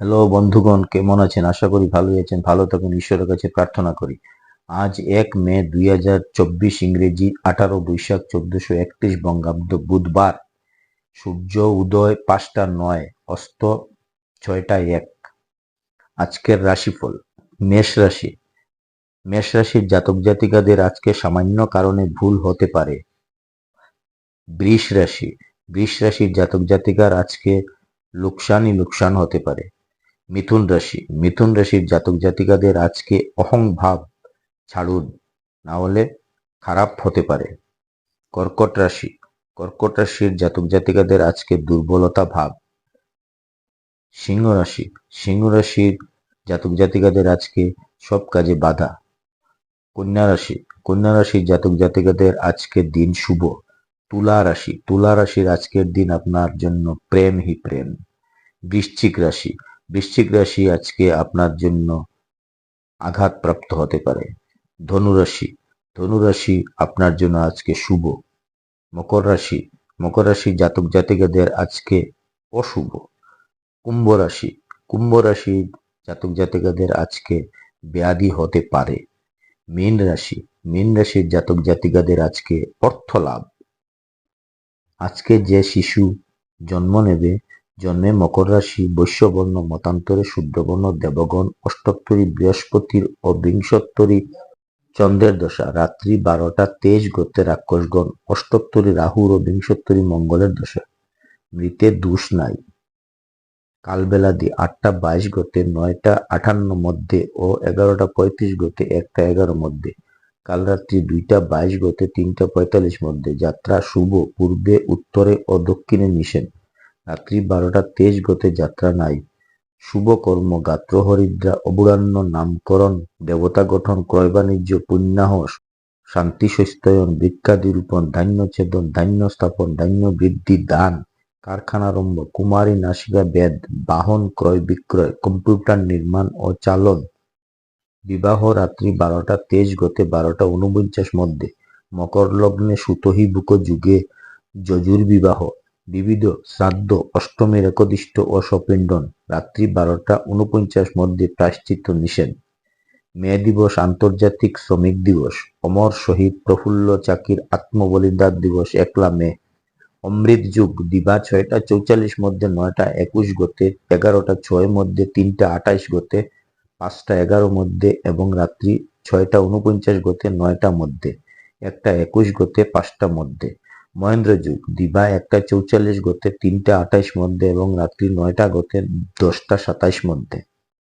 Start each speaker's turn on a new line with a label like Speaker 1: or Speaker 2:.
Speaker 1: Hello বন্ধুগণ, কেমন আছেন? আশা করি ভালোই আছেন। ভালো থাকুন, ঈশ্বরের কাছে প্রার্থনা করি। আজ এক মে দুই হাজার চব্বিশ ইংরেজি আঠারো বৈশাখ চোদ্দশো একত্রিশ বঙ্গাব্দ বুধবার। সূর্য উদয় পাঁচটা নয়, অস্ত ছয়টা এক। আজকের রাশিফল, মেষ রাশি। মেষ রাশির জাতক জাতিকাদের আজকে সামান্য কারণে ভুল হতে পারে। বৃষ রাশি, বৃষ রাশির জাতক জাতিকার আজকে লোকসানই লোকসান হতে পারে। মিথুন রাশি। মিথুন রাশির জাতক জাতিকাদের আজকে অহং ভাব ছাড়ুন। না হলে খারাপ হতে পারে। কর্কট রাশি। কর্কট রাশির জাতক জাতিকাদের আজকে দুর্বলতা ভাব। সিংহ রাশি। সিংহ রাশির জাতক জাতিকাদের আজকে সব কাজে বাধা। কন্যা রাশি। কন্যা রাশির জাতক জাতিকাদের আজকের দিন শুভ। তুলা রাশি। তুলা রাশির আজকের দিন আপনার জন্য প্রেম হি প্রেম। বৃশ্চিক রাশি। বৃশ্চিক রাশি আজকে আপনার জন্য আঘাতপ্রাপ্ত হতে পারে। ধনুরাশি ধনুরাশি আপনার জন্য আজকে শুভ। মকর রাশি মকর রাশি জাতক জাতিকাদের আজকে অশুভ। কুম্ভ রাশি কুম্ভ রাশি জাতক জাতিকাদের আজকে ব্যাধি হতে পারে। মীন রাশি, মীন রাশির জাতক জাতিকাদের আজকে অর্থ লাভ আজকে যে শিশু জন্ম নেবে জন্মে মকর রাশি, বৈশ্যবর্ণ, মতান্তরে শুদ্রবর্ণ দেবগণ, অষ্টোত্তরী, বৃহস্পতির ও বিংশোত্তরী চন্দ্রের দশা, রাত্রি বারোটা, তেইশ গতে রাক্ষসগণ, অষ্টোত্তরী রাহুর ও বিংশোত্তরী মঙ্গলের দশা। মৃতের দোষ নাই। কালবেলা দি আটটা, বাইশ গতে নয়টা আটান্ন মধ্যে ও এগারোটা, পঁয়ত্রিশ গতে একটা, এগারো মধ্যে। কাল রাত্রি দুইটা, বাইশ গতে তিনটা, পঁয়তাল্লিশ মধ্যে। যাত্রা শুভ, পূর্বে, উত্তরে ও দক্ষিণে মিশেন রাত্রি বারোটা তেইশ গতে যাত্রা নাই। শুভ কর্ম, গাত্র হরিদ্রা অবুরান্ন নামকরণ, দেবতা গঠন ক্রয় বাণিজ্য পুণ্যাহ, শান্তি সস্তয়ন, বৃক্ষাদি রূপণ, ধান্য ছেদন, ধান্য স্থাপন, ধান্য বৃদ্ধি, দান কারখানারম্ভ কুমারী নাসিকা বেদ, বাহন ক্রয় বিক্রয়, কম্পিউটার নির্মাণ ও চালন। বিবাহ রাত্রি বারোটা তেইশ গতে বারোটা উনপঞ্চাশ মধ্যে। মকর লগ্নে সুতহি বুক যুগে যজুর বিবাহ। বিবিধ শ্রাদ্ধ অষ্টমীর একদিষ্ট ও সপিণ্ডন রাত্রি বারোটা উনপঞ্চাশ মধ্যে প্রায়শ্চিত্ত নিষেধ। মে দিবস আন্তর্জাতিক শ্রমিক দিবস। অমর শহীদ প্রফুল্ল চাকির আত্মবলিদান দিবস একলা মে। অমৃত যুগ, দিবা ছয়টা চৌচল্লিশ মধ্যে নয়টা একুশ গতে, এগারোটা ছয় মধ্যে তিনটা আঠাইশ গতে, পাঁচটা এগারো মধ্যে এবং রাত্রি ছয়টা উনপঞ্চাশ গতে নয়টা মধ্যে, একটা একুশ গতে পাঁচটা মধ্যে। মহেন্দ্র যুগ দিবা একটা চৌচল্লিশ গতে তিনটা আঠাইশ মধ্যে এবং রাত্রি নয়টা গতে দশটা সাতাইশ মধ্যে।